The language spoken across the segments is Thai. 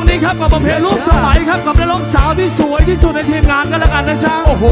งนี้ครับกับบำเพ็ญรูปสมัยครับกับนักร้องสาวที่สวยที่สุดในทีมงานกันแล้วกันนะจ๊ะโอ้โห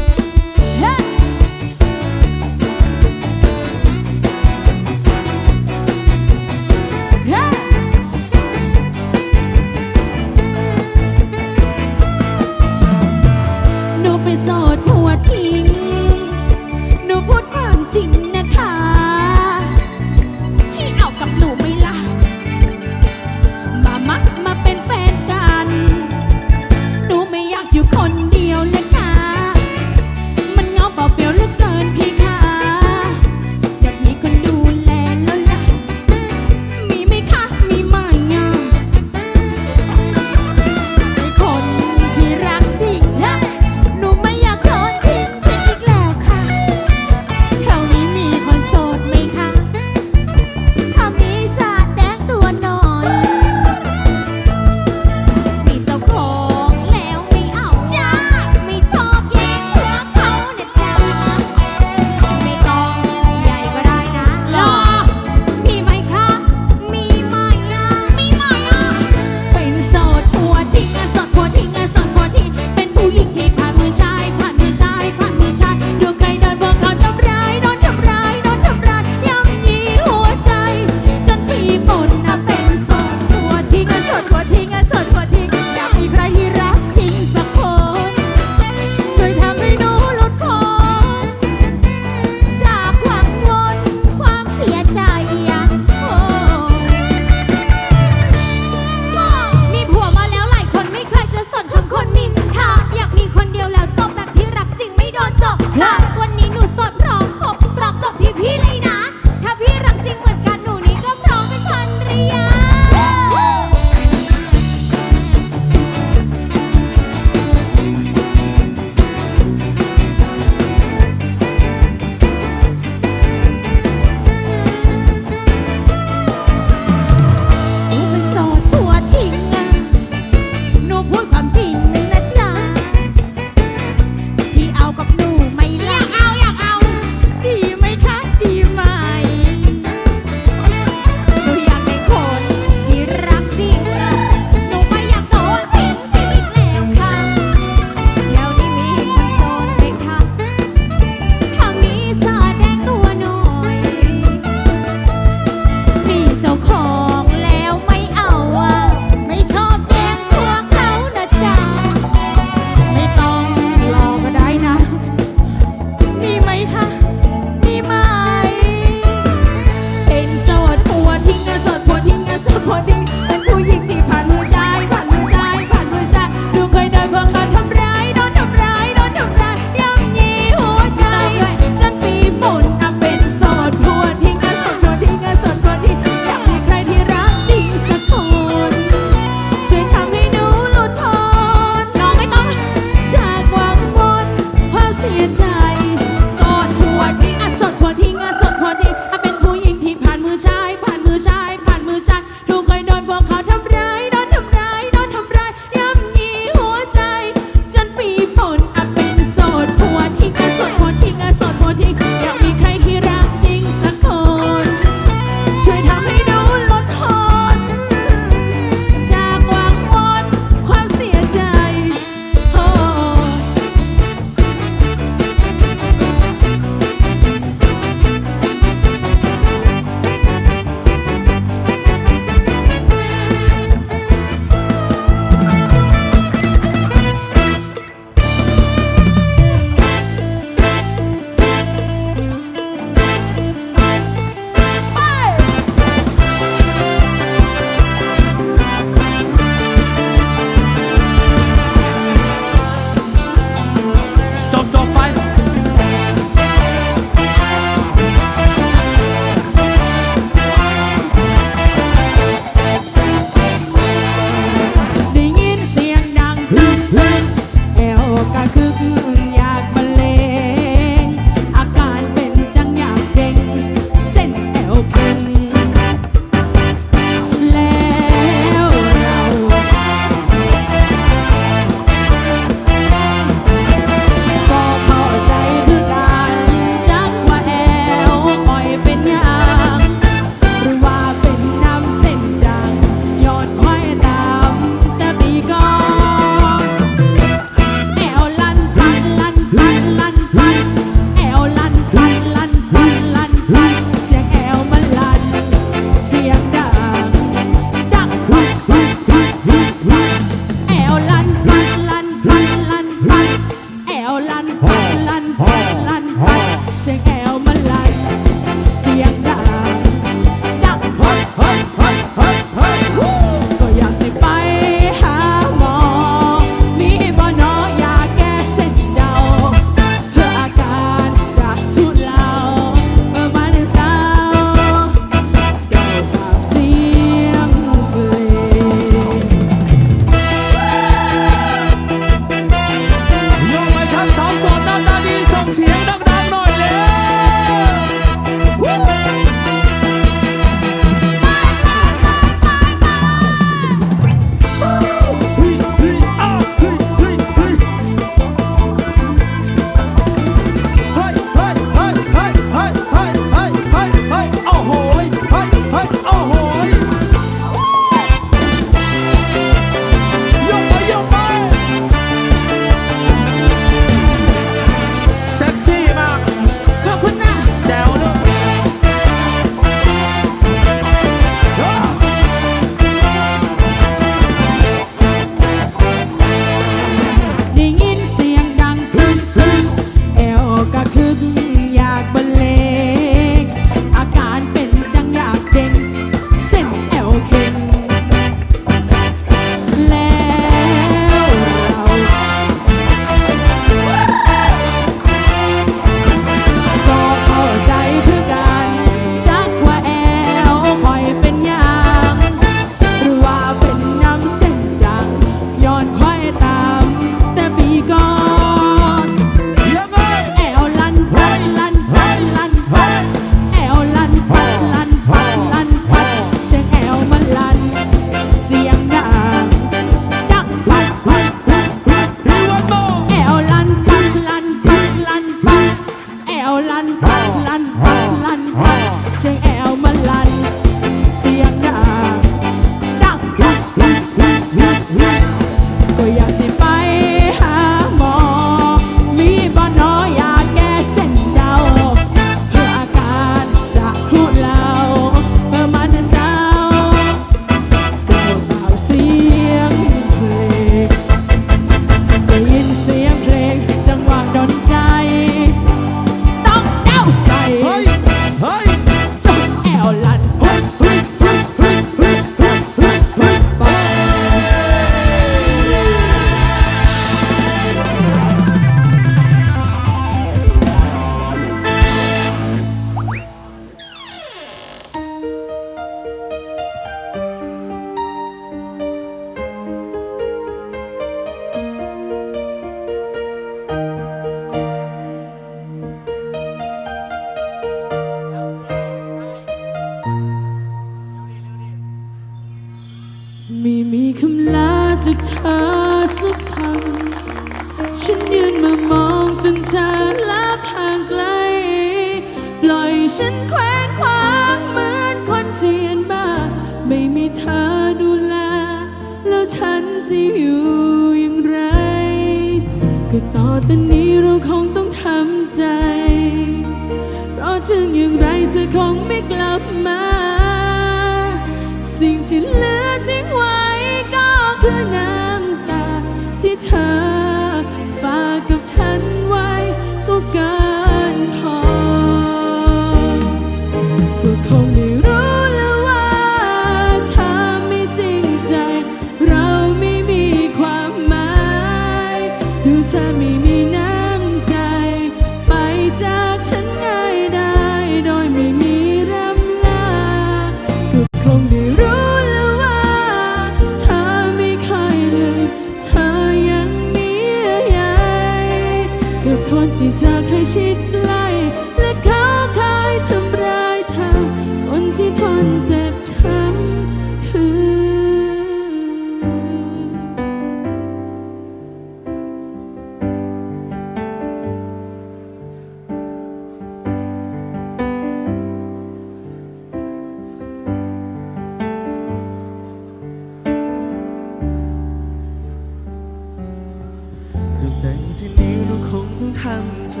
คงทำใจ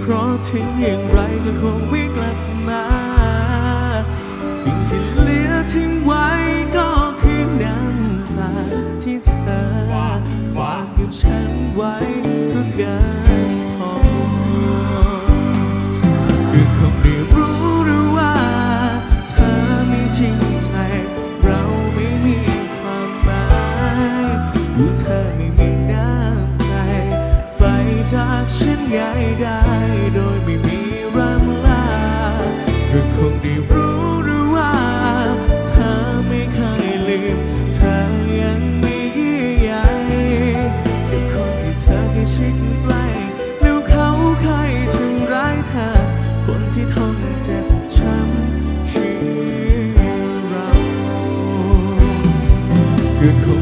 เพราะถึงอย่างไรจะคงไม่กลับมา สิ่งที่เหลือทิ้งไว้ก็คือน้ำตาที่เธอฝากกับฉันไว้เพื่กัน good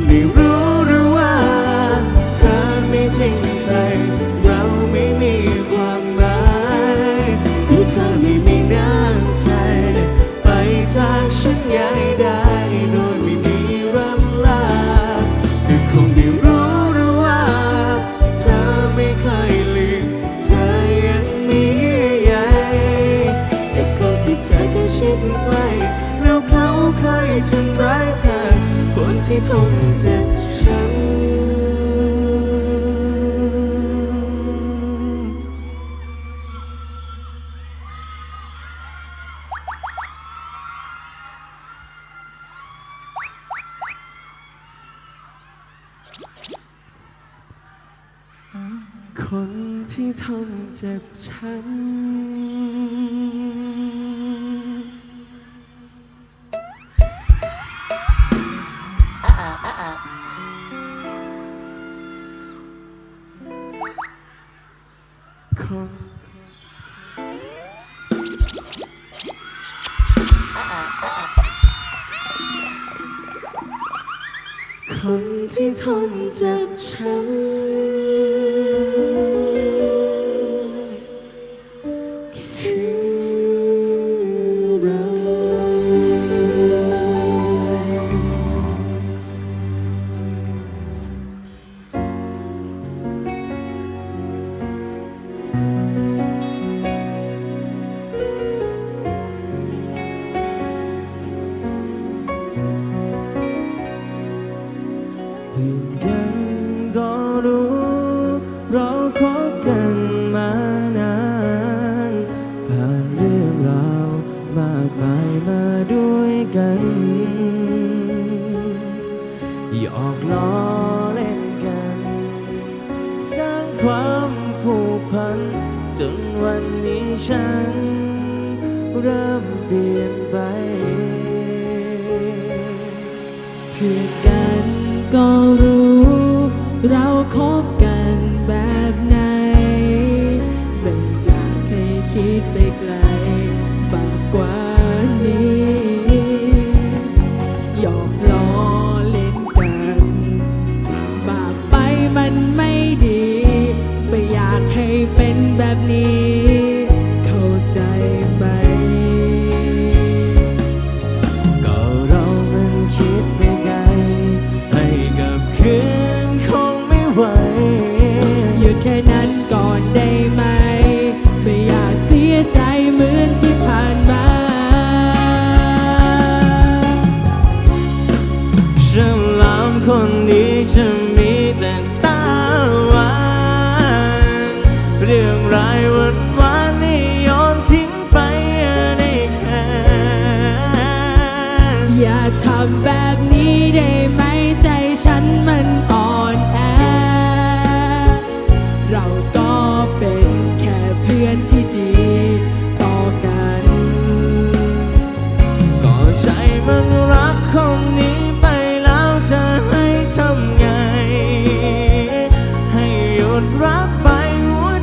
คนที่ทนเจ็บฉัน 혼자 참는 그런 sunshine.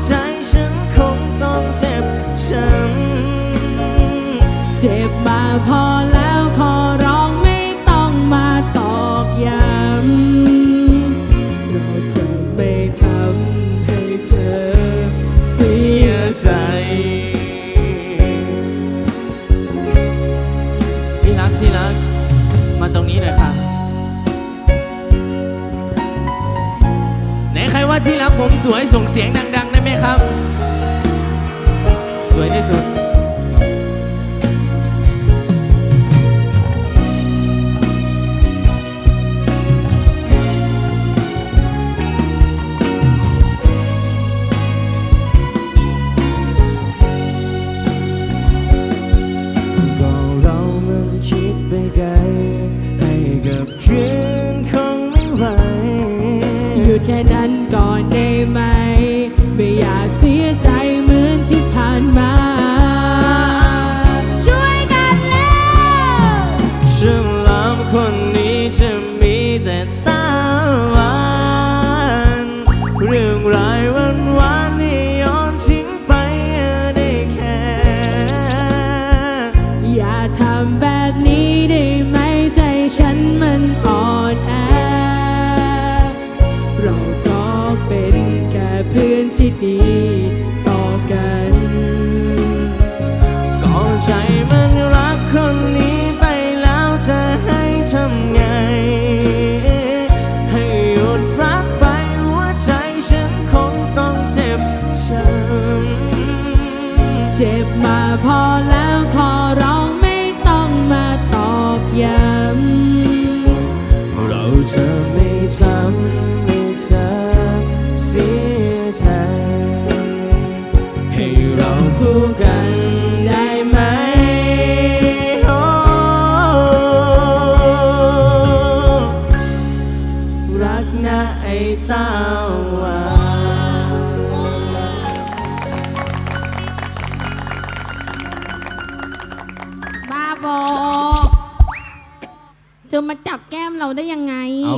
ใจฉันคงต้องเจ็บช้ำเจ็บมาพอ ว่าที่รักผมสวยส่งเสียงดังๆได้ไหมครับ สวยที่สุด นั้นก่อนได้ไหมไม่ ม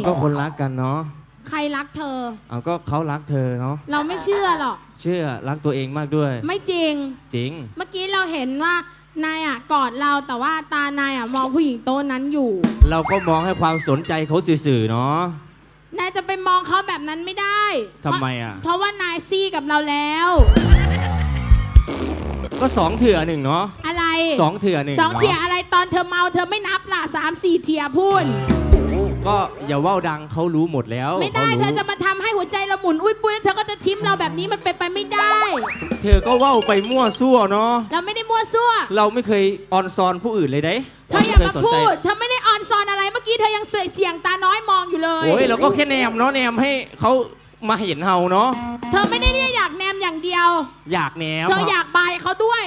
ก็คนรักกันเนาะใครรักเธอ เอาก็เขารักเธอเนาะเราไม่เชื่อหรอก เชื่อรักตัวเองมากด้วย ไม่จริง จริง เมื่อกี้เราเห็นว่านายอะกอดเราแต่ว่าตานายอะมองผู้หญิงโต๊ะนั้นอยู่ เราก็มองให้ความสนใจเขาสื่อๆเนาะ นายจะไปมองเขาแบบนั้นไม่ได้ทำไมอะ เพราะว่านายซี่กับเราแล้ว ก็สองเถื่อหนึ่งเนาะ อะไรสองเถื่อหนึ่งสองนาะเทียอะไรตอนเธอเมาเธอไม่นับล่ะสามสี่เทียพูน ก็อย่าว่าวดังเขารู้หมดแล้วไม่ได้ขาเธรู้อจะมาทำให้หัวใจเราหมุน อุ้ยปุ้ยแล้วเธอก็จะทิ้มเราแบบนี้มันเป็นไปไม่ได้ เธอก็ว่าวไปมั่วซั่วเนาะเราไม่ได้มั่วซั่ว เราไม่เคยออนซอนผู้อื่นเลยเด้เธออย่าไคมาสนพูใจดเธอไม่ได้ออนซอนอะไร เมื่อกี้เธอยังเสยเสียงตาน้อยมองอยู่เลย โอ้ยเราก็แค่แนมเนาะแนมให้เขามาเห็นเฮาเนาะเธอไม่ได้เรียกอยากแนมอย่างเดียว อยากแนมเธออยากบายเขาด้วย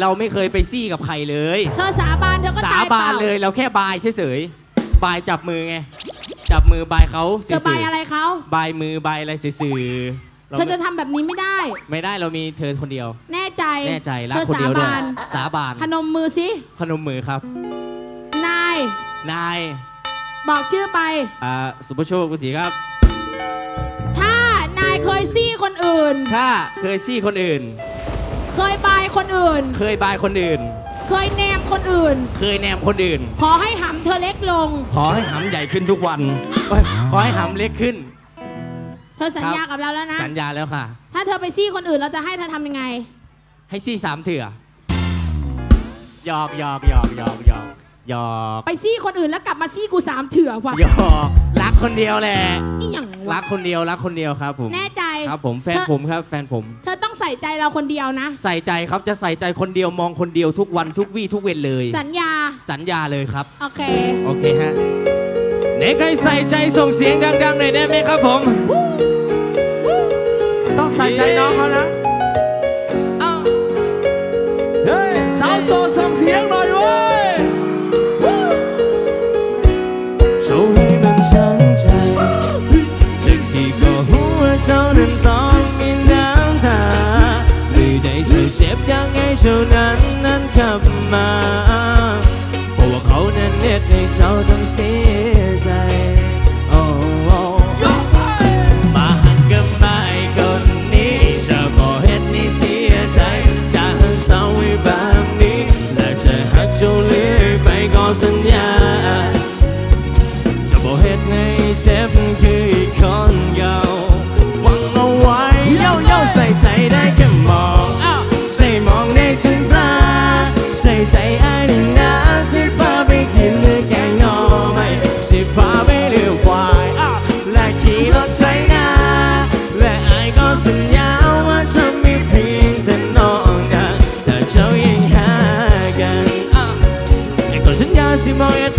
เราไม่เคยไปซี่กับใครเลย เธอสาบานเธอก็สาตายเปบาล่านเลยเราแค่บายเฉยๆ บายจับมือไง จับมือบายเขาเธสื่อบายอะไรเขาบายมือบายอะไรสื่อๆเราเธอจะทำแบบนี้ไม่ได้ ไม่ได้เรามีเธอคนเดียว แน่ใจแน่ใจรักเธอคนสาเดียวด้วยบานสาบานพนมมือสิพนมมือครับ นายนายบอกชื่อไป อ่าสุภโชคกุศรีครับ ถ้านายเคยซี่คนอื่น ถ้าเคยซี่คนอื่น เคยบายคนอื่น เคยบายคนอื่น เคยแนมคนอื่น เคยแนมคนอื่น ขอให้หำเธธ อเล็กลง ขอให้หำใหญ่ขึ้นทุกวันเอ้ยขอให้หำเล็กขึ้น เธอสัญญากับเราแล้วนะ สัญญาแล้วค่ะ ถ้าเธอไปซี่คนอื่นเราจะให้เธอทำยังไง ให้ซี่สามเถื่อหยอกหยอกหยอกหยอกหยอกหยอกไปซี่คนอื่นแล้วกลับมาซี่กูสามเถื่อว่ะหยอกรักคนเดียวแหละ นี่อย่างรัวะกคนเดียวรักคนเดียวครับผม แน่ใจ ครับผมแฟนเธอผมครับ แฟนผม เธอ ต้องใส่ใจเราคนเดียวนะ ใส่ใจครับจะใส่ใจคนเดียวมองคนเดียวทุกวันทุกวี่ทุกเวลเลย สัญญา สัญญาเลยครับ โอเค โอเคฮะไหนใครใส่ใจส่งเสียงดังๆหน่อยได้ไหมครับผม ต้องใส่ใจน้องเขานะอ้าวเฮ้ยสาวโสดส่ เท่านั้นนั้นกลับมา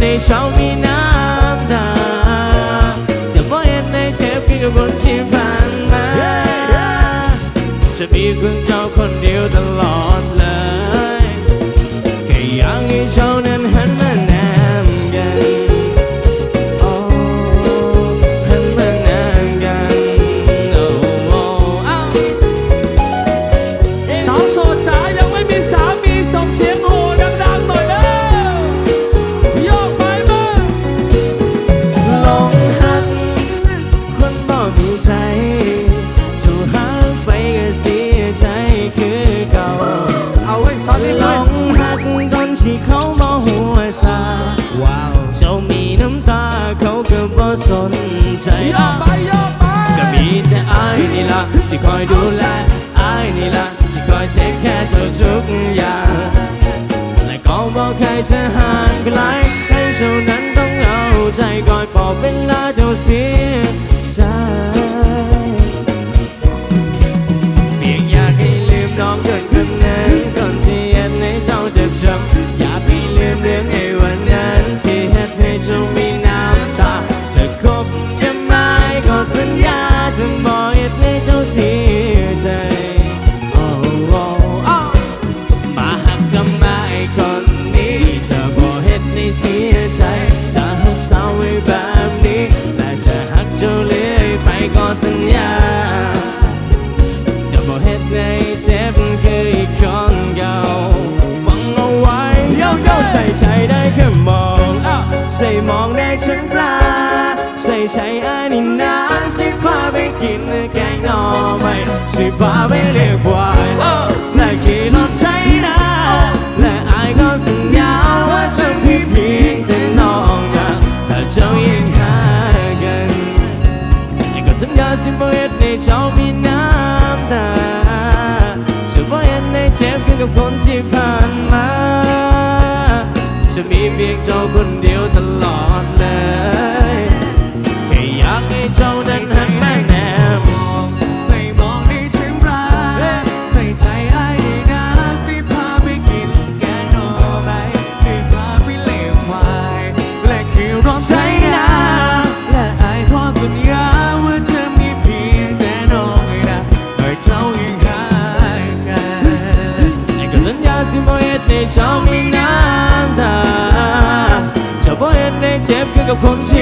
ในเช้ามีน้ำตาจะบอกยัดในเจ็บกินกับคนที่ผ่านมาจะมีเพียงเจ้าคนเดียวตลอด จโยกไปกไปก็มีแต่อายนี่ละที่คอยดูแลอายนี่ละที่คอยเช็คแค่เธอทุกอย่างและก็บอกใครจะห่างไกลให้เท่านั้นต้องเอาใจก่อนบอกเวลาเธอเสีย ใส่อันนี้นะสิพาไปกินแกงหน่อไม่สิพาไปเลี้ยงควายอ้าวและขี่รถใช้นาและอายก็สัญญาว่าจะมีเพียงแต่น้องนะแต่เจ้ายังหากันไอ้ก็สัญญาสิบเฮ็ดให้เจ้ามีน้ำตาจะบ่เฮ็ดให้เจ็บคือกับคนที่ผ่านมาจะมีเพียงเจ้าคนเดียวตลอดเลย con Dios.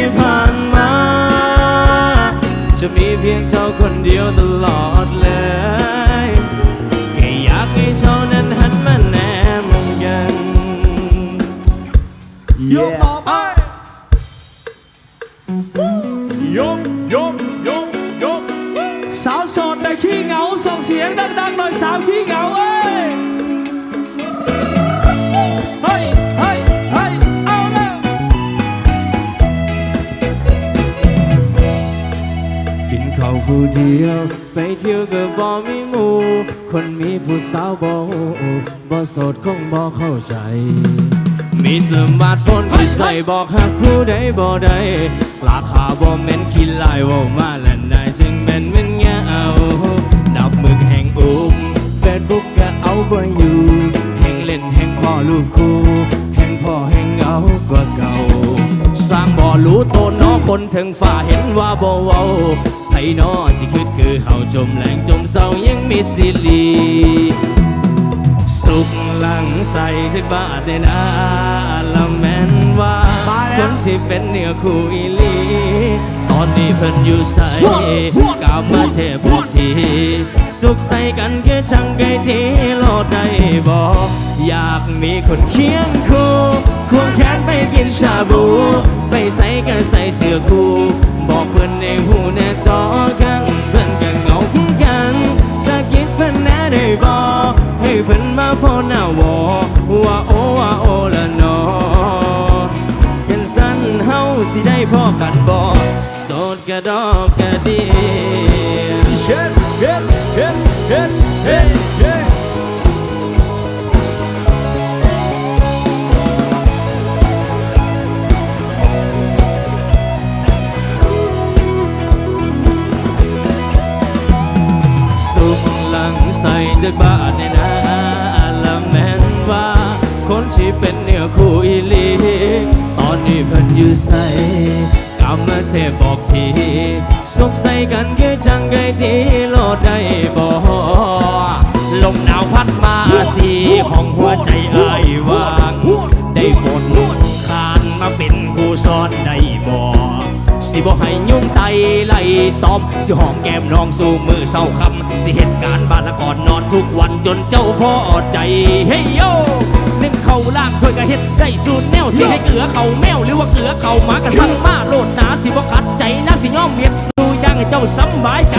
ใจ มีสมาร์ทโฟนที่ใส่บอกหักผู้ใดบ่ได้ราคาบ่แม่นคิดลายว่ามาและนายจึงแม่นแม่นยาวนับมือแห่งอุ้มเฟซบุ๊กก็เอาบ่อยู่แห่งเล่นแห่งพ่อลูกคู่แห่งพ่อแห่งเหงากว่าเก่า สร้างบ่รู้โตนน้อคนถึงฝ่าเห็นว่าบ่เว้าไผน้อสิคิดคือเฮาจมแหลงจมเศร้ายังมีสิลี สุขหลังใส่ถึกบาทในนาละแม่นว่ามาแล้วคนที่เป็นเนื้อคู่อีหลี ตอนนี้เพิ่นอยู่ใส่กลับมาเทพุทีสุขใส่กันคือช่างไกลที่โลดได้บอกอยากมีคนเคียงคู่ควงแขนไปกินชาบู ไปใส่กันใส่เสื้อคู่ บอกเพื่อนในหูแน่จอกันเดีเช็ดเช็ดเช็ดเช็ดเช็ดเช็ดสุขหลังใส่จากบ้านในนาละแม่นว่า คนที่เป็นเนื้อคู่อีลีตอนนี้เพิ่นอยู่ใส่กำมาเทพบอกที สุขใส่กันคือจังไกทีโลดได้บ่ลมหนาวพัดมาสีห้องหัวใจอายวาง ได้หมดคานมาเป็นผู้ซ้อนได้บ่สิบ่ให้ยุ่งไตไล่ตอม สิหอมแก้มน้องสู่มือเศร้าคำสิเหตุการณ์บ้านละก่อนนอนทุกวันจนเจ้าพ่อใจเฮ้ยโยนึ่งเขาล่างถ้วยกระเฮ็ดได้สูตรแนวสิให้เกลือเขาแมวหรือว่าเกลือเขาหมากระสังมาโลดหนาสิบ่ขัดใจนะสิย่อมเมียดสูางให้เจ้าสำบายใจ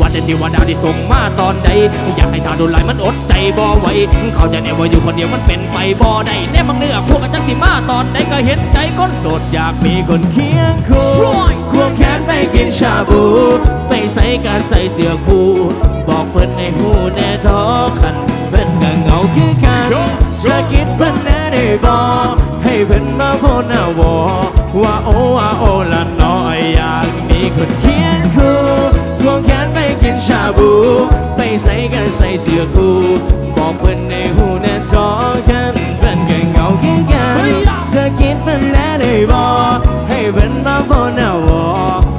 วันเดนเทวดาที่ส่งมาตอนใด อยากให้ทาโดนไหลมันอดใจบ่ไหวเขาใจะแน่ว่าอยู่คนเดียวมันเป็นไปบ่ได้แน่มังเนื้อพวกกันจังสิมาตอนใดก็เห็นใจคนโสดอยากมีคนเคียงคู่ควงแขนไปกินชาบู ไปใส่กาใส่เสื้อคู่บอกเพิ่นในหูแน่ทอคันเพิ่นก็เหงาคือกันสะกิดเพิ่นแน่ได้บอกให้เพิ่นมาพูดหน้าวอ ว่าโอว่าโอละน้อยอยากมีคนเคียงคู่ควงแขนไปกินชาบู ไปใส่กันใส่เสื้อคู่บอกเพิ่อนในหูแน่ทอกันเพิ่อนก็เหงาแคือกันสะกิดเพิ่นแน่ได้บอกให้เพิ่อนมาพูดหน้าวอ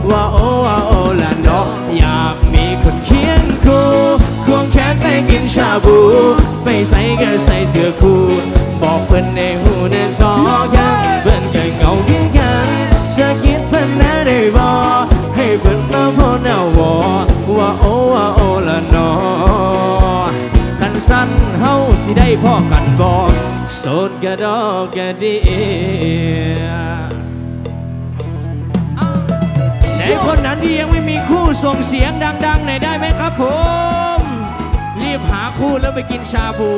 ว่าโอว่าโอละน้อยอยากมีคนเคียงคู่ควงแขนไปกินชาบู ไปใส่กันใส่เสื้อคู่บอกเพิ่อนในหูแน่สอ วอว่าโอว่าโอละนอกันสั้นเฮาสิได้พ่อกันบอกโสดกะดอกกะเดียไหนคนนั้นที่ยังไม่มีคู่ส่งเสียงดังๆหนได้ไหมครับผม รีบหาคู่แล้วไปกินชาบู